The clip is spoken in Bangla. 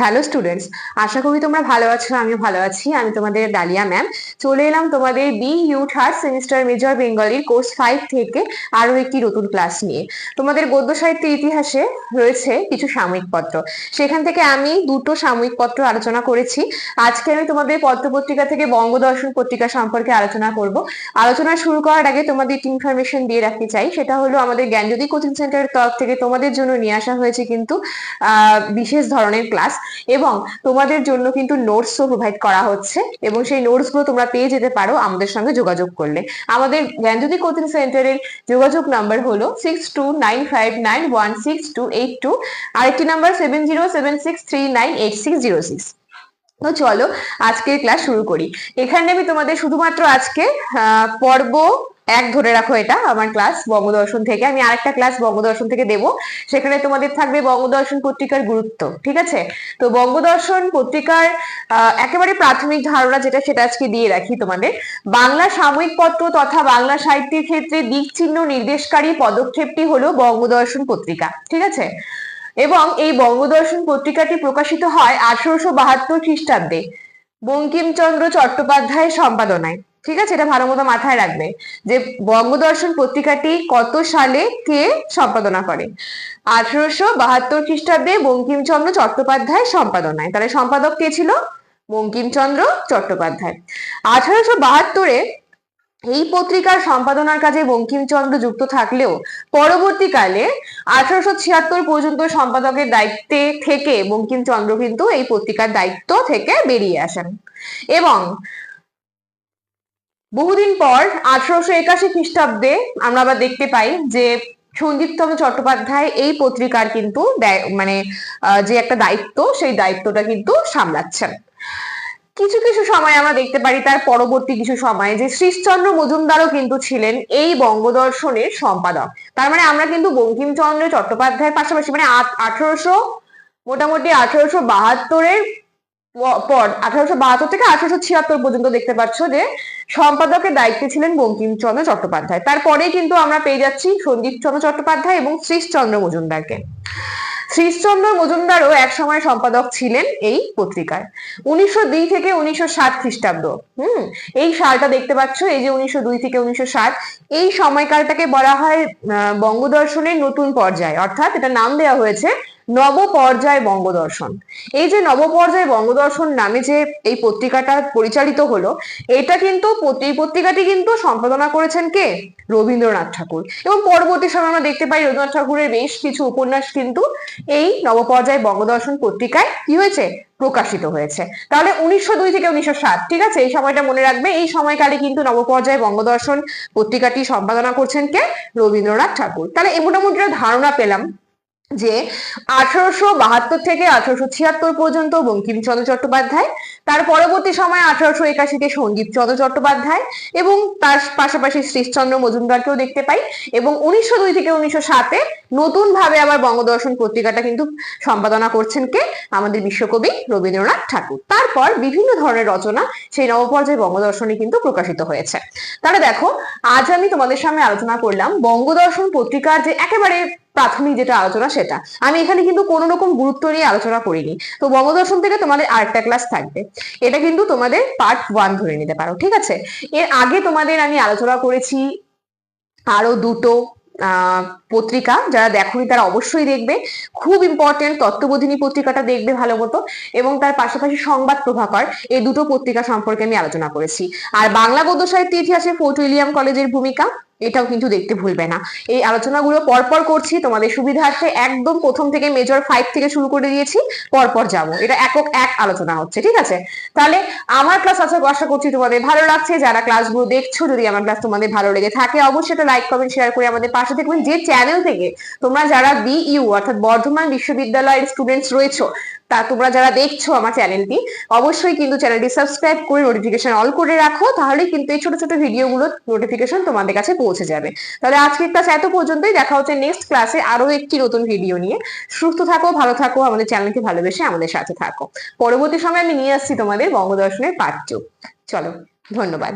হ্যালো স্টুডেন্টস আশা করি তোমরা ভালো আছো, আমিও ভালো আছি। আমি তোমাদের ডালিয়া ম্যাম চলে এলাম তোমাদের B U third semester major বেঙ্গলির course five থেকে আরও একটি নতুন ক্লাস নিয়ে। তোমাদের গদ্য সাহিত্যের ইতিহাসে রয়েছে কিছু সাময়িক পত্র। সেখান থেকে আমি দুটো সাময়িক পত্র আলোচনা করেছি। আজকে আমি তোমাদের পত্র পত্রিকা থেকে বঙ্গদর্শন পত্রিকা সম্পর্কে আলোচনা করব। আলোচনা শুরু করার আগে তোমাদের একটি ইনফরমেশন দিয়ে রাখতে চাই। সেটা হলো, আমাদের জ্ঞানজ্যোতি কোচিং সেন্টারের তরফ থেকে তোমাদের জন্য নিয়ে আসা হয়েছে কিন্তু বিশেষ ধরনের ক্লাস এবং তোমাদের জন্য কিন্তু নোটসও প্রোভাইড করা হচ্ছে এবং সেই নোটসগুলো তোমরা পেয়ে যেতে পারো আমাদের সঙ্গে যোগাযোগ করলে। আমাদের জ্ঞানজ্যোতি কোচিং সেন্টারের যোগাযোগ নাম্বার হলো six two nine five nine one six two eight two আরেকটি number seven zero seven six three nine eight six zero six তো চলো আজকের ক্লাস শুরু করি। এখানে আমি তোমাদের শুধুমাত্র আজকে পর্ব এক ধরে রাখো এটা আমার ক্লাস বঙ্গদর্শন থেকে। আমি আরেকটা ক্লাস বঙ্গদর্শন থেকে দেব। সেখানে তোমাদের থাকবে বঙ্গদর্শন পত্রিকার গুরুত্ব, ঠিক আছে? তো বঙ্গদর্শন পত্রিকার একেবারে প্রাথমিক ধারণা যেটা, সেটা আজকে দিয়ে রাখি তোমাদের। বাংলা সাময়িক পত্র তথা বাংলা সাহিত্যের ক্ষেত্রে দিক চিহ্ন নির্দেশকারী পদক্ষেপটি হলো বঙ্গদর্শন পত্রিকা, ঠিক আছে? এবং এই বঙ্গদর্শন পত্রিকাটি প্রকাশিত হয় আঠারোশো বাহাত্তর খ্রিস্টাব্দে। বঙ্কিমচন্দ্র চট্টোপাধ্যায়ের সম্পাদনায়। ঠিক আছে? এটা ভালো মতো মাথায় রাখবে যে বঙ্গদর্শন পত্রিকাটি কত সালে কে সম্পাদনা করে? আঠারোশো বাহাত্তর খ্রিস্টাব্দে বঙ্কিমচন্দ্র চট্টোপাধ্যায় সম্পাদনায়। তাহলে সম্পাদক কে ছিল? বঙ্কিমচন্দ্র চট্টোপাধ্যায়। আঠারোশো বাহাত্তরে এই পত্রিকার সম্পাদনার কাজে বঙ্কিমচন্দ্র যুক্ত থাকলেও পরবর্তীকালে আঠারোশো ছিয়াত্তর পর্যন্ত সম্পাদকের দায়িত্বে থেকে বঙ্কিমচন্দ্র কিন্তু এই পত্রিকার দায়িত্ব থেকে বেরিয়ে আসেন। এবং বহুদিন পর আঠারোশো একাশি খ্রিস্টাব্দে আমরা আবার দেখতে পাই যে সন্দীপচন্দ্র চট্টোপাধ্যায় এই পত্রিকার কিন্তু মানে যে একটা দায়িত্ব, সেই দায়িত্বটা কিন্তু সামলাচ্ছেন। কিছু কিছু সময় আমরা দেখতে পারি তার পরবর্তী কিছু সময় যে শ্রীশচন্দ্র মজুমদারও কিন্তু ছিলেন এই বঙ্গদর্শনের সম্পাদক। তার মানে আমরা কিন্তু বঙ্কিমচন্দ্র চট্টোপাধ্যায়ের পাশাপাশি মানে আঠারোশো, মোটামুটি আঠারোশো বাহাত্তরের পর, আঠারোশো বাহাত্তর থেকে আঠারোশো ছিয়াত্তর পর্যন্ত দেখতে পাচ্ছ যে সম্পাদকের দায়িত্বে ছিলেন বঙ্কিমচন্দ্র চট্টোপাধ্যায়। তারপরে কিন্তু আমরা পেয়ে যাচ্ছি সন্দীপ চন্দ্র চট্টোপাধ্যায় এবং শ্রীশচন্দ্র মজুমদারকে। শ্রীশচন্দ্র মজুমদারও এক সময় সম্পাদক ছিলেন এই পত্রিকায়। উনিশশো দুই থেকে উনিশশো সাত খ্রিস্টাব্দ, হুম? এই সালটা দেখতে পাচ্ছ, এই যে উনিশশো দুই থেকে উনিশশো সাত এই সময়কালটাকে বলা হয় বঙ্গদর্শনের নতুন পর্যায়। অর্থাৎ এটা নাম দেওয়া হয়েছে নব পর্যায় বঙ্গদর্শন। এই যে নব পর্যায় বঙ্গদর্শন নামে যে এই পত্রিকাটা পরিচালিত হলো, এটা কিন্তু এই পত্রিকাটি কিন্তু সম্পাদনা করেছেন কে? রবীন্দ্রনাথ ঠাকুর। এবং পরবর্তী সময় আমরা দেখতে পাই রবীন্দ্রনাথ ঠাকুরের বেশ কিছু উপন্যাস কিন্তু এই নবপর্যায় বঙ্গদর্শন পত্রিকায় কি হয়েছে? প্রকাশিত হয়েছে। তাহলে উনিশশো দুই থেকে উনিশশো সাত, ঠিক আছে? এই সময়টা মনে রাখবে। এই সময়কালে কিন্তু নবপর্যায় বঙ্গদর্শন পত্রিকাটি সম্পাদনা করছেন কে? রবীন্দ্রনাথ ঠাকুর। তাহলে মোটামুটি ধারণা পেলাম। যে আঠারোশো বাহাত্তর থেকে আঠারোশো ছিয়াত্তর পর্যন্ত বঙ্কিমচন্দ্র চট্টোপাধ্যায়, তার পরবর্তী সময় আঠারোশো একাশিতে সঞ্জীব চন্দ্র চট্টোপাধ্যায় এবং তার পাশাপাশি শ্রীশচন্দ্র মজুমদারকেও দেখতে পাই এবং উনিশশো দুই থেকে উনিশশো সাতে নতুন ভাবে আবার বঙ্গদর্শন পত্রিকাটা কিন্তু সম্পাদনা করছেন কে? আমাদের বিশ্বকবি রবীন্দ্রনাথ ঠাকুর। তারপর বিভিন্ন ধরনের রচনা সেই নবপর্যায় বঙ্গদর্শনে কিন্তু প্রকাশিত হয়েছে। তাহলে দেখো, আজ আমি তোমাদের সামনে আলোচনা করলাম বঙ্গদর্শন পত্রিকার যে একেবারে প্রাথমিক যেটা আলোচনা সেটা। আমি এখানে কিন্তু কোনো রকম গুরুত্ব নিয়ে আলোচনা করিনি। তো বঙ্গদর্শন থেকে তোমাদের আরেকটা ক্লাস থাকবে। এটা কিন্তু তোমাদের পার্ট ওয়ান ধরে নিতে পারো, ঠিক আছে? এর আগে তোমাদের আমি আলোচনা করেছি আরও দুটো পত্রিকা। যারা দেখোনি তারা অবশ্যই দেখবে। খুব ইম্পর্টেন্ট তত্ত্ববোধিনী পত্রিকাটা দেখবে ভালো মতো। এবং তার পাশাপাশি সংবাদ প্রভাকর এই দুটো পত্রিকা সম্পর্কে আমি আলোচনা করেছি। আর বাংলা গদ্য সাহিত্য ইতিহাসে ফোর্ট উইলিয়াম কলেজের ভূমিকা এটাও কিন্তু দেখতে ভুলবে না। এই আলোচনাগুলো পরপর করছি, তোমাদের সুবিধার্থে একদম প্রথম থেকে মেজর ফাইভ থেকে শুরু করে দিয়েছি, পরপর যাব। এটা একক এক আলোচনা হচ্ছে, ঠিক আছে? তাহলে আমার ক্লাস আশা আশা করছি তোমাদের ভালো লাগছে। যারা ক্লাসগুলো দেখছ, যদি আমার ক্লাস তোমাদের ভালো লেগে থাকে, অবশ্যই একটা লাইক কমেন্ট শেয়ার করে আমাদের পাশে থাকবেন যে চ্যানেল থেকে তোমরা যারা বিইউ অর্থাৎ বর্ধমান বিশ্ববিদ্যালয়ের স্টুডেন্টস রয়েছো তা তোমরা যারা দেখছ আমার চ্যানেলটি, অবশ্যই কিন্তু চ্যানেলটি সাবস্ক্রাইব করে নোটিফিকেশন অল করে রাখো তাহলে কিন্তু এই ছোট ছোট ভিডিওগুলো নোটিফিকেশন তোমাদের কাছে পৌঁছে যাবে। তাহলে আজকের ক্লাস এত পর্যন্তই, দেখা হচ্ছে নেক্সট ক্লাসে আরও একটি নতুন ভিডিও নিয়ে। সুস্থ থাকো, ভালো থাকো, আমাদের চ্যানেলকে ভালোবেসে আমাদের সাথে থাকো। পরবর্তী সময় আমি নিয়ে আসছি তোমাদের বঙ্গদর্শনের টু চলো, ধন্যবাদ।